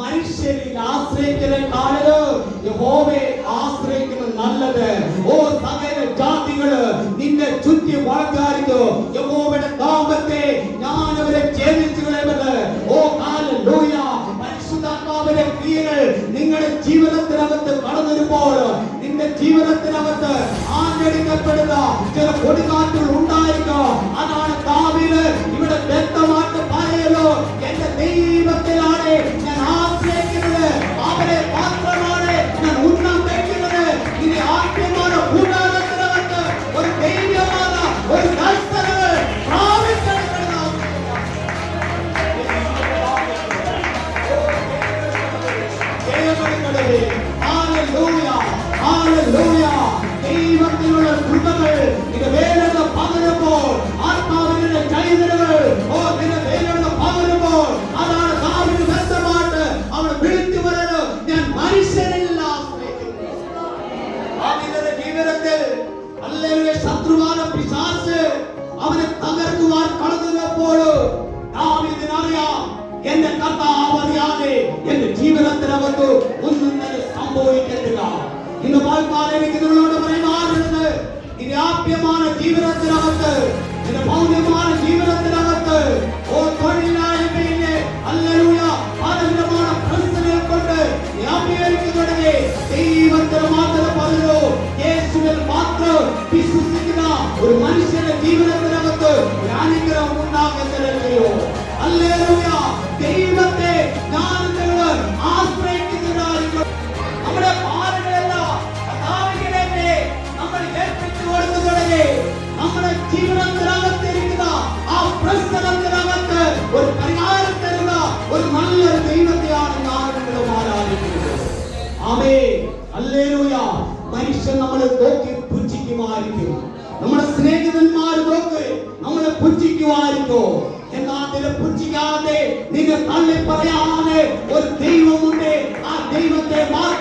മനുഷ്യരിൽ ആശ്രയിക്കുന്നതിനാണ് യഹോവയെ ആശ്രയിക്കുന്നത് നല്ലത്. ഓ സകല ജാതികൾ നിന്നെ ചുറ്റി വളർത്താറിയോ യഹോവയുടെ ഞാൻ അവരെ ഛേദിച്ചു കളയുന്നത്. ഓ ഹല്ലേലൂയ. പരിശുദ്ധാത്മാവിന്റെ ക്രിയകൾ നിങ്ങളുടെ ജീവിതത്തിനകത്ത് കടന്നു നിന്റെ ജീവിതത്തിനകത്ത് ആഞ്ഞടിക്കപ്പെടുന്ന ചില കൊടികാറ്റുകൾ ഉണ്ടായിരിക്കും. അതാണ് ദാവീദ് ഇവിടെ വ്യക്തമായിട്ട് தெய்வத்தினுடைய குடும்பங்கள் இந்த வேலையில பகிரப்போ ஆத்மாவினுடைய கைவிடுகள் ஓ இந்த வேலையில பகிரப்போ அதான சாமி வெந்த மாட்டு அவனை விழித்து வரணும் ஞான் மனுஷனில் ஜீவனத்தில் அல்லவே சத்ருவான பிசாசு அவனை தகர்க்குவார் கடந்ததை போடு நாம் இது நிறையா என்ன கர்த்தா அவதியானே என்று ஜீவனத்தில் வந்து ഇന്ന് പാൽക്കാലേക്ക് ഇതിനുള്ള പറയുന്നത് ഇനി ആപ്യമാണ് ജീവിതത്തിനകത്ത് ഇന്ന് ഭൗമ്യമാണ് ജീവിതത്തിനകത്ത് ഓ തൊഴിലാളി പുച്ഛിക്കുമായിരിക്കും നമ്മുടെ സ്നേഹിതന്മാരുമൊക്കെ നമ്മളെ പുച്ഛിക്കുമായിരിക്കും. എന്നാൽ നിന്നെ പുച്ഛിക്കാതെ നിങ്ങൾ തള്ളി പറയാതെ ഒരു ദൈവമുണ്ട്. ആ ദൈവത്തെ മാത്രം